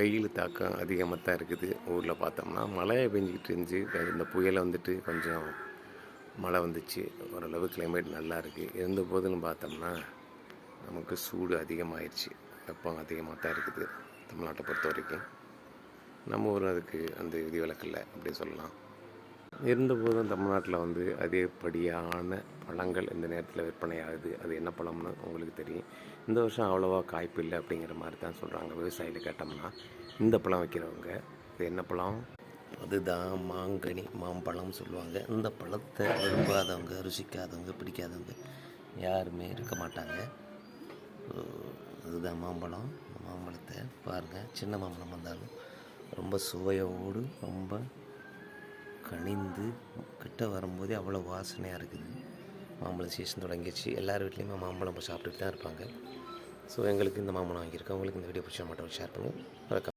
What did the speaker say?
வெயில் தாக்கம் அதிகமாக தான் இருக்குது. ஊரில் பார்த்தோம்னா மழையை பெஞ்சிக்கிட்டு இருந்துச்சு. இந்த புயலை வந்துட்டு கொஞ்சம் மழை வந்துச்சு. ஓரளவு கிளைமேட் நல்லா இருக்குது இருந்த போதுன்னு பார்த்தோம்னா நமக்கு சூடு அதிகமாகிடுச்சு வெப்பம் அதிகமாக தான் இருக்குது. தமிழ்நாட்டை பொறுத்த வரைக்கும். நம்ம ஊரும் அதுக்கு அந்த விதிவிலக்கில்லை அப்படி சொல்லலாம். இருந்தபோதும் தமிழ்நாட்டில் வந்து அதிகப்படியான பழங்கள் இந்த நேரத்தில் விற்பனை ஆகுது அது என்ன பழம்னு உங்களுக்கு தெரியும். இந்த வருஷம் அவ்வளோவா காய்ப்பு இல்லை அப்படிங்கிற மாதிரி தான் சொல்கிறாங்க விவசாயிகள் கேட்டோம்னா. இந்த பழம் வைக்கிறவங்க இது என்ன பழம்? அதுதான் மாங்கனி மாம்பழம் சொல்லுவாங்க. இந்த பழத்தை விரும்பாதவங்க ருசிக்காதவங்க பிடிக்காதவங்க யாருமே இருக்க மாட்டாங்க. அதுதான் மாம்பழம். மாம்பழத்தை பாருங்கள் சின்ன மாம்பழம் வந்தாலும் ரொம்ப சுவையோடு ரொம்ப கனிந்து கிட்ட வரும்போதே அவ்வளோ வாசனையாக இருக்குது. மாம்பழம் சீசன் தொடங்கிடுச்சு. எல்லார் வீட்லேயுமே மாம்பழம் இப்போ சாப்பிட்டுட்டு தான் இருப்பாங்க. ஸோ எங்களுக்கு இந்த மாம்பழம் வாங்கியிருக்கோம். உங்களுக்கு இந்த வீடியோ பிடிச்சா மட்டும் ஷேர் பண்ணுங்கள்